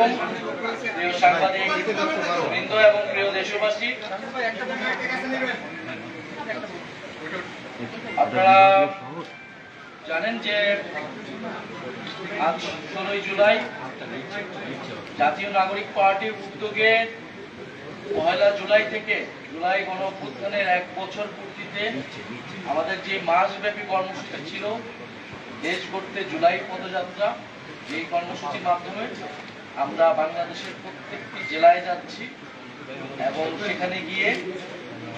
আলাইকুম বৃন্দ এবং প্রিয় দেশবাসী, আপনারা জানেন যে আজ ষোলোই জুলাই জাতীয় নাগরিক পার্টির উদ্যোগে পয়লা জুলাই থেকে জুলাই গণ অভ্যুত্থানের এক বছর পূর্তিতে আমাদের যে মাসব্যাপী কর্মসূচি ছিল, দেশ করতে জুলাই পদযাত্রা, এই কর্মসূচির মাধ্যমে আমরা বাংলাদেশের প্রত্যেকটি জেলায় যাচ্ছি এবং সেখানে গিয়ে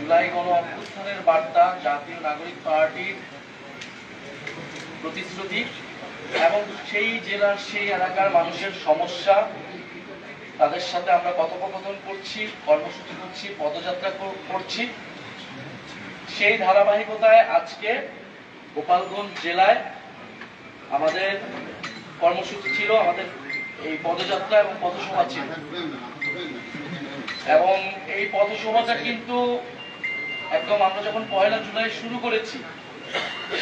জুলাই গণ অভ্যুত্থানের বার্তা, জাতীয় নাগরিক পার্টির প্রতিশ্রুতি এবং সেই জেলার সেই এলাকার মানুষের সমস্যা, তাদের সাথে আমরা কথোপকথন করছি, কর্মসূচি করছি, পদযাত্রা কর- করছি। সেই ধারাবাহিকতায় আজকে গোপালগঞ্জ জেলায় আমাদের কর্মসূচি ছিল, আমাদের এই পদযাত্রা এবং পথসভা ছিল। এবং এই পথসভাটা কিন্তু একদম আমরা যখন পয়লা জুলাই শুরু করেছি,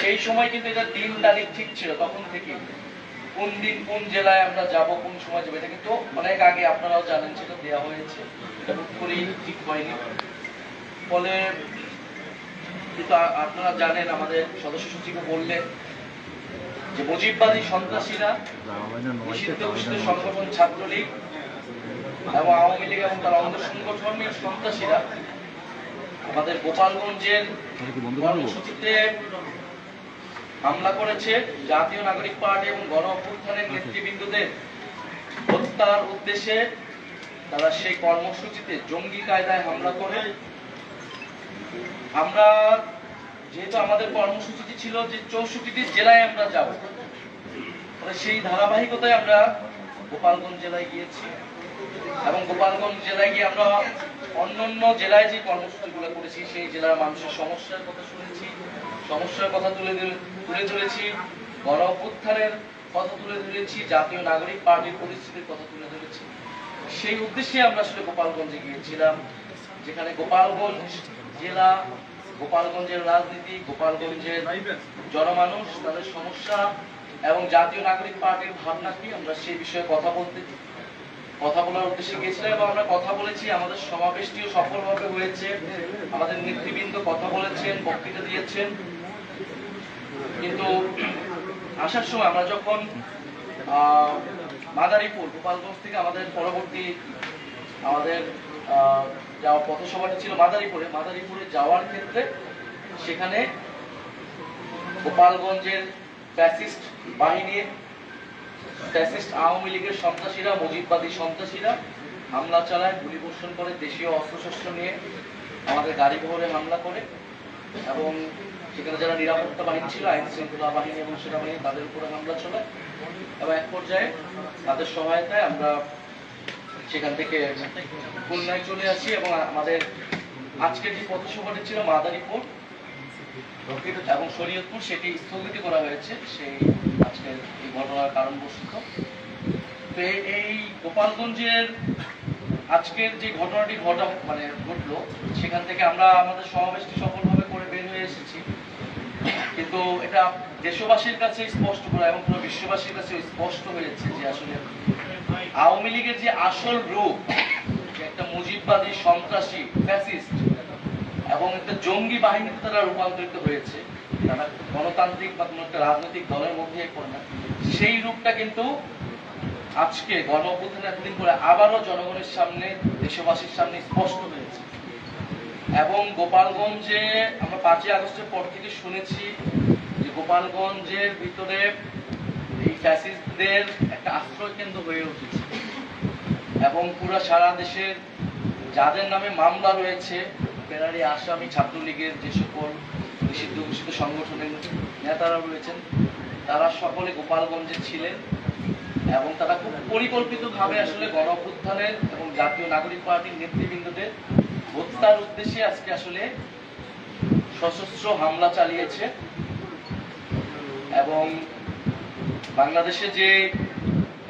সেই সময় কিন্তু এটা দিন তারিখ ঠিক ছিল, তখন থেকে। কোন দিন কোন জেলায় আমরা যাব, কোন সময় যাব, এটা কিন্তু অনেক আগে আপনারাও জানেন, সেটা দেওয়া হয়েছে। ঠিক হয়নি। ফলে কিন্তু আপনারা জানেন, আমাদের সদস্য সচিবও বললেন যে মুজিববাদী সন্ত্রাসীরা নিষিদ্ধ ঘোষিত সংগঠন ছাত্রলীগ এবং আওয়ামী লীগ এবং তার অঙ্গ সংগঠনের সন্ত্রাসীরা আমাদের গোপালগঞ্জের কর্মসূচিতে হামলা করেছে। জাতীয় নাগরিক পার্টি এবং গণ অভ্যুত্থানের নেতৃবৃন্দদের হত্যার উদ্দেশ্যে তারা সেই কর্মসূচিতে জঙ্গি কায়দায় হামলা করে। আমরা যেহেতু আমাদের কর্মসূচিটি ছিল যে চৌষট্টিটি জেলায় আমরা যাব সেই ধারাবাহিকতায় আমরা গোপালগঞ্জ জেলায় গিয়েছি এবং গোপালগঞ্জ জেলায় গিয়ে আমরা অন্যান্য জেলায় যে কর্মসূচিগুলো করেছি, সেই জেলার মানুষের সমস্যার কথা শুনেছি, সমস্যার কথা তুলে তুলে ধরেছি, গণ অভ্যুত্থানের কথা তুলে ধরেছি, জাতীয় নাগরিক পার্টির পরিস্থিতির কথা তুলে ধরেছি। সেই উদ্দেশ্যে আমরা আসলে গোপালগঞ্জে গিয়েছিলাম, যেখানে গোপালগঞ্জ জেলা গোপালগঞ্জের রাজনীতি, গোপালগঞ্জের জনমানুষ, তাদের সমস্যা এবং জাতীয় নাগরিক পার্টির ভাবনা কি? আমরা সেই বিষয়ে কথা বলতে কথা বলার উদ্দেশ্যে গিয়েছিলাম এবং আমরা কথা বলেছি। আমাদের সমাবেশটিও সফলভাবে হয়েছে। আমাদের নেতৃবৃন্দ কথা বলেছেন, বক্তৃতা দিয়েছেন। কিন্তু আসার সময় আমরা যখন মাদারীপুর, গোপালগঞ্জ থেকে আমাদের পরবর্তী আমাদের যাওয়া পথসভাটি ছিল মাদারীপুরে। মাদারীপুরে যাওয়ার ক্ষেত্রে সেখানে গোপালগঞ্জের ফ্যাসিস্ট বাহিনীর ফ্যাসিস্ট আওয়ামী লীগের সন্ত্রাসীরা মুজিববাদী সন্ত্রাসীরা হামলা চালায়, গুলি বর্ষণ করে, দেশীয় অস্ত্রশস্ত্র নিয়ে আমাদের গাড়ি বহরে হামলা করে এবং সেখানে যারা নিরাপত্তা বাহিনী ছিল, আইন শৃঙ্খলা বাহিনী এবং সেনাবাহিনী তাদের উপরে হামলা চলে এবং এক পর্যায়ে তাদের সহায়তায় আমরা সেখান থেকে খুলনায় চলে আসি এবং আমাদের আজকের যে পথসভাটি ছিল মাদারীপুর এবং শরীয়তপুর, সেটি স্থগিত করা হয়েছে। সেই আজকের এই ঘটনার কারণ বস্তুত তো এই গোপালগঞ্জের আজকের যে ঘটনাটি ঘটা মানে ঘটলো, সেখান থেকে আমরা আমাদের সমাবেশটি সফলভাবে করে বের হয়ে এসেছি। কিন্তু এটা দেশবাসীর কাছে স্পষ্ট করা এবং পুরো বিশ্ববাসীর কাছে স্পষ্ট হয়েছে যে আসলে আওয়ামী লীগের যে আসল রূপ একটা মুজিববাদী, সন্ত্রাসী, ফ্যাসিস্ট এবং একটা জঙ্গি বাহিনীতে তারা রূপান্তরিত হয়েছে, তারা গণতান্ত্রিক বা কোনো একটা রাজনৈতিক দলের মধ্যে পড়ে না, সেই রূপটা কিন্তু আজকে গণ এতদিন পরে আবারও জনগণের সামনে, দেশবাসীর সামনে স্পষ্ট হয়েছে। এবং গোপালগঞ্জে আমরা পাঁচই আগস্টের পর থেকে শুনেছি যে গোপালগঞ্জের ভিতরে ফ্যাসিস্টদের একটা আশ্রয় কেন্দ্র হয়ে উঠেছে। এবং পুরো সারা দেশের যাদের নামে মামলা রয়েছে ফেরারি আসামি ছাত্রলীগের যে সকল নিষিদ্ধ ঘোষিত সংগঠনের নেতারা রয়েছেন, তারা সকলে গোপালগঞ্জে ছিলেন এবং তারা খুব পরিকল্পিতভাবে আসলে গণ এবং জাতীয় নাগরিক পার্টির নেতৃবৃন্দদের হত্যার উদ্দেশ্যে আজকে আসলে সশস্ত্র হামলা চালিয়েছে। এবং বাংলাদেশে যে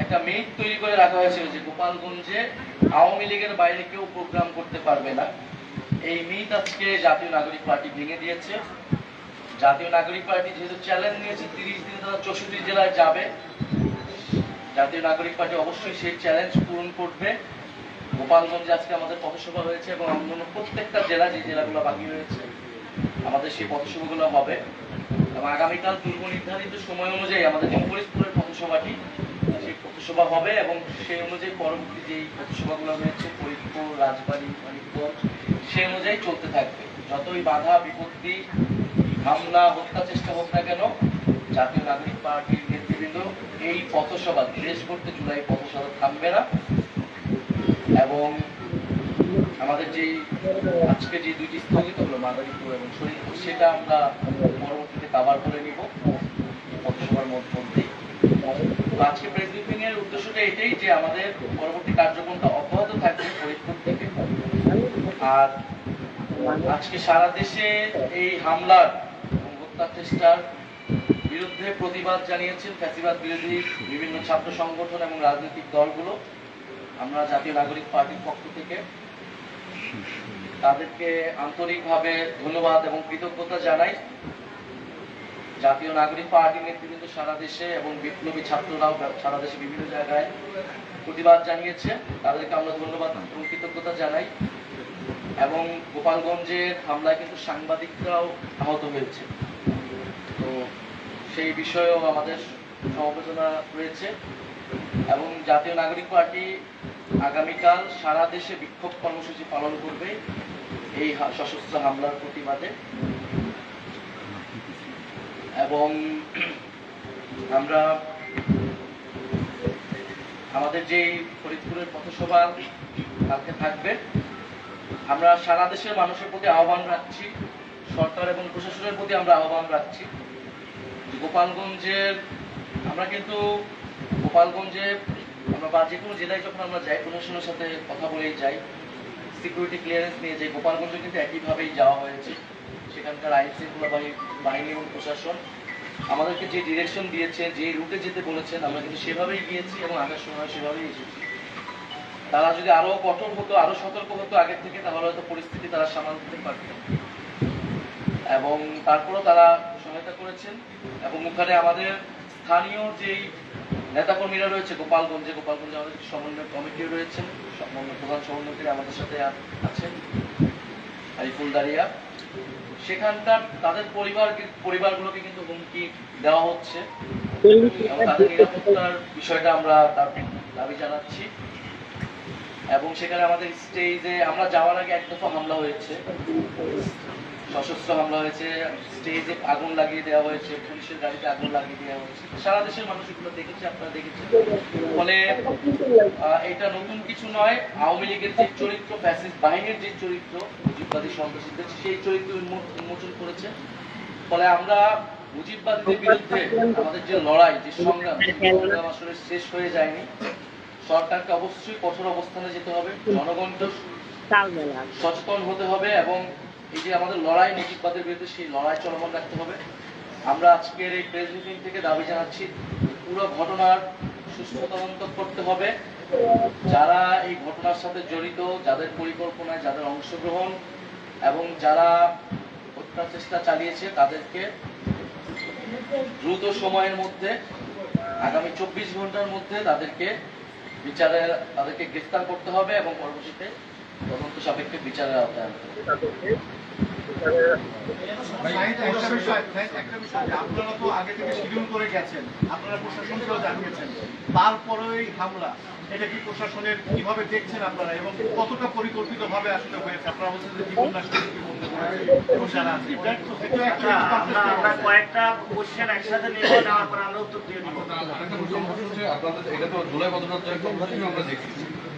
একটা মিট তৈরি করে রাখা হয়েছিল যে গোপালগঞ্জে আওয়ামী লীগের বাইরে কেউ প্রোগ্রাম করতে পারবে না, এই মিট আজকে জাতীয় নাগরিক পার্টি ভেঙে দিয়েছে। জাতীয় নাগরিক পার্টি যেহেতু চ্যালেঞ্জ নিয়েছে, তিরিশ দিনে তারা চৌষট্টি জেলায় যাবে। জাতীয় নাগরিক পার্টি অবশ্যই সেই চ্যালেঞ্জ পূরণ করবে। গোপালগঞ্জে আজকে আমাদের পথসভা হয়েছে এবং অন্যান্য প্রত্যেকটা জেলা যে জেলাগুলো বাকি রয়েছে, আমাদের সেই পথসভাগুলো হবে। এবং আগামীকাল পূর্ব নির্ধারিত সময় অনুযায়ী আমাদের যে পথসভাটি সেই পথসভা হবে এবং সেই অনুযায়ী পরবর্তী যেই পথসভাগুলো রয়েছে, ফরিদপুর, রাজবাড়ী মানিকগঞ্জ সেই অনুযায়ী চলতে থাকবে। যতই বাধা, বিপত্তি, হামলা হত্যা চেষ্টা হোক না কেন, জাতীয় নাগরিক পার্টির নেতৃবৃন্দ এই পথসভা দেশ করতে জুলাই পথসভা থামবে না। এবং আমাদের যেই, আজকে যে দুইটি স্থগিত হলো, মাদারীপুর এবং শরীরপুর, সেটা আমরা পরবর্তীতে কাভার করে নিব। পথসভার মধ্যেই তো আজকে প্রেস ব্রিফিং এর উদ্দেশ্যটা এটাই যে আমাদের পরবর্তী কার্যক্রমটা অব্যাহত থাকবে ফরিদপুর থেকে। আর আজকে সারা দেশে এই হামলার হত্যা চেষ্টার বিরুদ্ধে প্রতিবাদ জানিয়েছেন ফ্যাসিবাদ বিরোধী বিভিন্ন ছাত্র সংগঠন এবং রাজনৈতিক দলগুলো। আমরা জাতীয় নাগরিক পার্টির পক্ষ থেকে তাদেরকে আন্তরিকভাবে ধন্যবাদ এবং কৃতজ্ঞতা জানাই। জাতীয় নাগরিক পার্টির নেতৃবৃন্দ সারা দেশে এবং বিপ্লবী ছাত্ররাও সারা দেশে বিভিন্ন জায়গায় প্রতিবাদ জানিয়েছে। তাদেরকে আমরা ধন্যবাদ এবং কৃতজ্ঞতা জানাই। এবং গোপালগঞ্জের হামলায় কিন্তু সাংবাদিকরাও আহত হয়েছে। তো সেই বিষয়েও আমাদের সমবেদনা রয়েছে। এবং জাতীয় নাগরিক পার্টি আগামীকাল সারা দেশে বিক্ষোভ কর্মসূচি পালন করবে এই সশস্ত্র হামলার প্রতিবাদে। এবং আমরা আমাদের যে ফরিদপুরের পথসভা কালকে থাকবে। আমরা সারা দেশের মানুষের প্রতি আহ্বান রাখছি, সরকার এবং প্রশাসনের প্রতি আমরা আহ্বান রাখছি। গোপালগঞ্জের আমরা কিন্তু গোপালগঞ্জে আমরা বা যে কোনো জেলায় যখন আমরা যাই, প্রশাসনের সাথে কথা বলেই যাই সিকিউরিটি ক্লিয়ারেন্স নিয়ে যাই, গোপালগঞ্জে কিন্তু একইভাবেই যাওয়া হয়েছে। সেখানকার আইন শৃঙ্খলা বাহিনী এবং প্রশাসন আমাদেরকে যে ডিরেকশন দিয়েছে, যে রুটে যেতে বলেছেন, আমরা কিন্তু সেভাবেই গিয়েছি এবং আসার সময় সেভাবেই এসেছি। তারা যদি আরও কঠোর হতো, আরও সতর্ক হতো আগের থেকে, তাহলে হয়তো পরিস্থিতি তারা সামাল দিতে পারতেন এবং তারপরও তারা সহায়তা করেছেন এবং ওখানে আমাদের স্থানীয় যেই নেতাকর্মীরা রয়েছে, গোপালগঞ্জে গোপালগঞ্জে আমাদের সমন্বয় কমিটিও রয়েছেন প্রধান সমন্বয়কারী আমাদের সাথে আছেন, আরিফুল দারিয়া। সেখানকার তাদের পরিবার পরিবারগুলোকে কিন্তু হুমকি দেওয়া হচ্ছে। তাদের নিরাপত্তার বিষয়টা আমরা দাবি জানাচ্ছি। এবং সেখানে আমাদের স্টেজে আমরা যাওয়ার আগে এক দফা হামলা হয়েছে। সশস্ত্র হামলা হয়েছে স্টেজে আগুন লাগিয়ে দেওয়া হয়েছে পুলিশের গাড়িতে আগুন লাগিয়ে দেওয়া হয়েছে। সারা দেশের মানুষ এগুলো দেখেছে আপনারা দেখেছেন। ফলে এটা নতুন কিছু নয় আওয়ামী লীগের যে চরিত্র ফ্যাসিস্ট বাহিনীর যে চরিত্র মুজিববাদী সন্ত্রাসীদের সেই চরিত্র উন্মোচন করেছে। ফলে আমরা মুজিববাদীদের বিরুদ্ধে আমাদের যে লড়াই যে সংগ্রাম সংগ্রাম আসলে শেষ হয়ে যায়নি। সরকারকে অবশ্যই কঠোর অবস্থানে যেতে হবে জনগণকে সচেতন হতে হবে এবং এই যে আমাদের লড়াই নেতিবাদের বিরুদ্ধে সেই লড়াই চলমান রাখতে হবে। আমরা আজকের এই প্রেস মিটিং থেকে দাবি জানাচ্ছি, পুরো ঘটনার সুষ্ঠু তদন্ত করতে হবে। যারা এই ঘটনার সাথে জড়িত, যাদের পরিকল্পনায় যাদের অংশগ্রহণ এবং যারা হত্যা চেষ্টা চালিয়েছে, তাদেরকে দ্রুত সময়ের মধ্যে, আগামী চব্বিশ ঘণ্টার মধ্যে তাদেরকে বিচারে, তাদেরকে গ্রেফতার করতে হবে এবং পরবর্তীতে তদন্ত সাপেক্ষে বিচারের আওতায় আনতে আপনারা তো আগে থেকে শিডিউল করে গেছেন আপনারা প্রশাসনকেও জানিয়েছেন। তারপরে এই হামলা এটা কি প্রশাসনের কীভাবে দেখছেন আপনারা এবং কতটা পরিকল্পিত ভাবে আসলে হয়েছে? আপনারা বলছেন যে জীবন নাশ আমরা। কয়েকটা কোশ্চেন একসাথে নিব নেওয়ার পর আমরা উত্তর দিয়ে দিব। আপনাদের এটা তো জুলাই পদযাত্রা আমরা দেখছি।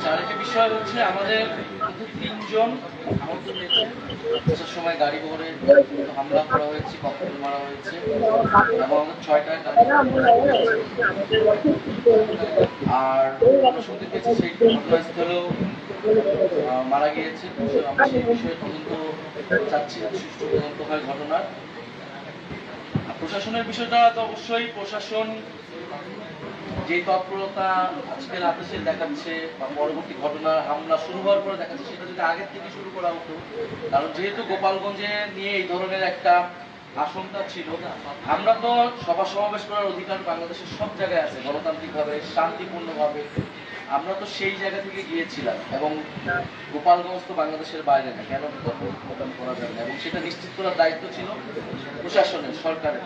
আচ্ছা বিষয় হচ্ছে আমাদের তিনজন সময় গাড়ি হামলা করা হয়েছে মারা হয়েছে, এবং আর শুনতে পেয়েছি সেই ঘটনাস্থলেও মারা গিয়েছে আমরা সেই বিষয়ে তদন্ত চাচ্ছি, সুষ্ঠু তদন্ত হয় ঘটনার। প্রশাসনের বিষয়টা তো অবশ্যই প্রশাসন যে তৎপরতা আজকে রাতে দেখাচ্ছে বা পরবর্তী ঘটনা, হামলা শুরু হওয়ার পরে দেখাচ্ছে, সেটা যদি আগের থেকে শুরু করা হতো, কারণ যেহেতু গোপালগঞ্জে নিয়ে এই ধরনের একটা আশঙ্কা ছিল, আমরা তো সভা সমাবেশ করার অধিকার বাংলাদেশের সব জায়গায় আছে, গণতান্ত্রিকভাবে, শান্তিপূর্ণভাবে। আমরা তো সেই জায়গা থেকে গিয়েছিলাম এবং গোপালগঞ্জ তো বাংলাদেশের বাইরে না, কেন প্রোগ্রাম করা যাবে না? এবং সেটা নিশ্চিত করার দায়িত্ব ছিল প্রশাসনের, সরকারের।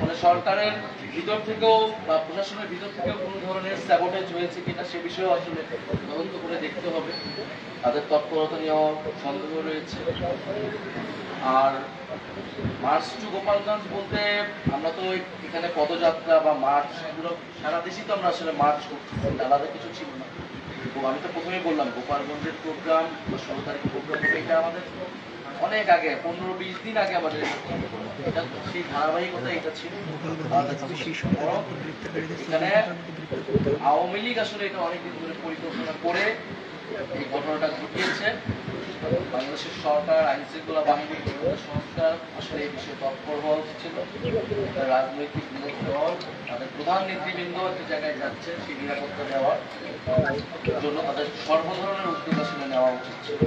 মানে সরকারের ভিতর থেকেও বা প্রশাসনের ভিতর থেকেও কোনো ধরনের স্যাবোটেজ হয়েছে কিনা সে বিষয়েও আসলে তদন্ত করে দেখতে হবে। তাদের তৎপরতা নিয়েও সন্দেহ রয়েছে। আর মার্চ বলতে আমরা তো এখানে পদযাত্রা বা মার্চ এগুলো সারা দেশেই তো আমরা আসলে মার্চ আলাদা কিছু ছিল না। তো আমি তো প্রথমেই বললাম, গোপালগঞ্জের প্রোগ্রাম বা ষোলো তারিখের প্রোগ্রাম এটা আমাদের অনেক আগে, পনেরো বিশ দিন আগে আমাদের সেই ধারাবাহিকতা এটা ছিল। এখানে আওয়ামী লীগ আসলে এটা অনেকদিন ধরে পরিকল্পনা করে এই ঘটনাটা ঘটিয়েছে। বাংলাদেশের সরকার আইন শৃঙ্খলা বাহিনী গোয়েন্দা সংস্থা আসলে এই বিষয়ে তৎপর হওয়া উচিত ছিল। রাজনৈতিক বিরোধী দল তাদের প্রধান নেতৃবৃন্দ একটা জায়গায় যাচ্ছে সেই নিরাপত্তা দেওয়ার জন্য তাদের সর্বধরনের উদ্যোগ আসলে নেওয়া উচিত ছিল।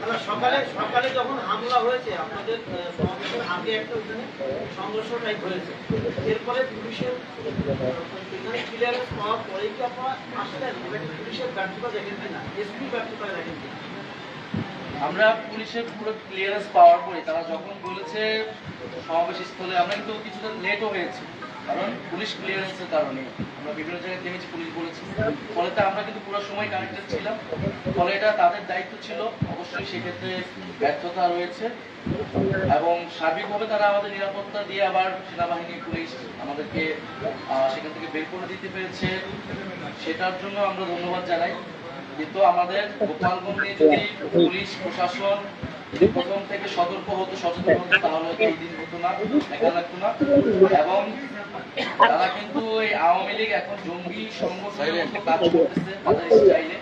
মানে সকালে সকালে যখন হামলা হয়েছে আপনাদের সমাবেশের আগে একটা ওখানে সংঘর্ষ টাইপ হয়েছে। এরপরে পুলিশের ক্লিয়ারেন্স পাওয়ার পরেই কি আপনারা আসলেন? পুলিশের ব্যর্থতা দেখেন কিনা? এসপি ব্যর্থতা দেখেন কিনা? আমরা পুলিশের পুরো ক্লিয়ারেন্স পাওয়ার পরে, তারা যখন বলেছে সমাবেশ স্থলে, আমরা কিন্তু কিছুটা লেটও হয়েছে, কারণ পুলিশ ক্লিয়ারেন্সের কারণে। আমরা বিভিন্ন জায়গায় থেমেছি, পুলিশ বলেছে। ফলে তো আমরা কিন্তু পুরো সময় কানেক্টেড ছিলাম। ফলে এটা তাদের দায়িত্ব ছিল। অবশ্যই সেক্ষেত্রে ব্যর্থতা রয়েছে। এবং সার্বিকভাবে তারা আমাদের নিরাপত্তা দিয়ে আবার সেনাবাহিনী, পুলিশ আমাদেরকে সেখান থেকে বের করে দিতে পেরেছে। সেটার জন্য আমরা ধন্যবাদ জানাই। কিন্তু আমাদের গোপালগঞ্জে যদি পুলিশ, প্রশাসন প্রথম থেকে সতর্ক হতো, সচেতন হতো, তাহলে এই দিন হতো না, দেখা লাগতো না। এবং তারা কিন্তু এই আওয়ামী লীগ এখন জঙ্গি সংগঠনের কাজ করতেছে স্টাইলে।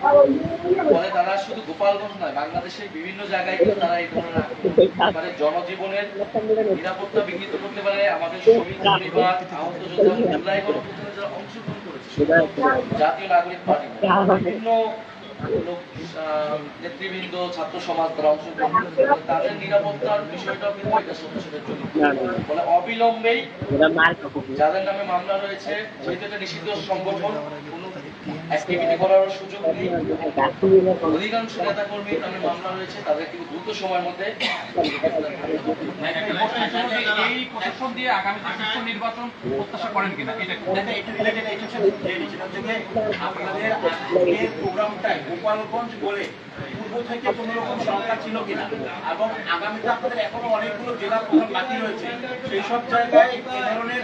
ফলে তারা শুধু গোপালগঞ্জ নয়, বাংলাদেশের বিভিন্ন জায়গায় কিন্তু তারা এই ধরনের মানে জনজীবনের নিরাপত্তা বিঘ্নিত করতে পারে, আমাদের শহীদ পরিবার আহত যোদ্ধা জুলাই অংশগ্রহণ করেছে। জাতীয় নাগরিক পার্টি বিভিন্ন নেতৃবৃন্দ ছাত্র সমাজ তারা অংশগ্রহণ করেছে। তাদের নিরাপত্তার বিষয়টাও কিন্তু এটা সাথে সাথে জড়িত ফলে অবিলম্বেই যাদের নামে মামলা রয়েছে যেহেতু এটা নিষিদ্ধ সংগঠন। অ্যাক্টিভিটি করার সুযোগ নেই। অধিকাংশ নেতা কর্মী নামে মামলা রয়েছে তাদের কিন্তু দ্রুত সময়ের মধ্যে এই প্রশাসন দিয়ে আগামীতে সুষ্ঠু নির্বাচন প্রত্যাশা করেন কিনা? এটা একটু রিলেটেড হচ্ছে যে আপনাদের আজকের প্রোগ্রামটাই গোপালগঞ্জ বলে পূর্ব থেকে কোনো রকম সংখ্যা ছিল কিনা? এবং আগামীতে আপনাদের এখনও অনেকগুলো জেলা প্রধান বাকি রয়েছে। সেই সব জায়গায় এই ধরনের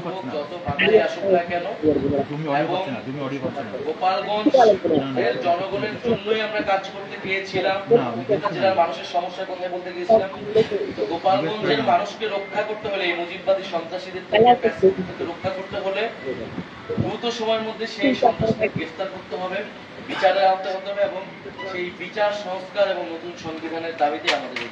কিছু হোক, আসুক না কেন? গোপালগঞ্জ এর জনগণের জন্যই আমরা কাজ করতে গিয়েছিলাম জেলার মানুষের সমস্যার কথা বলতে গিয়েছিলাম। তো গোপালগঞ্জের মানুষকে রক্ষা করতে হলে এই মুজিববাদী সন্ত্রাসীদের থেকে রক্ষা করতে হলে দ্রুত সময়ের মধ্যে সেই গ্রেফতার করতে হবে বিচারে আনতে হতে হবে এবং সেই বিচার সংস্কার এবং নতুন সংবিধানের দাবিতে আমাদের।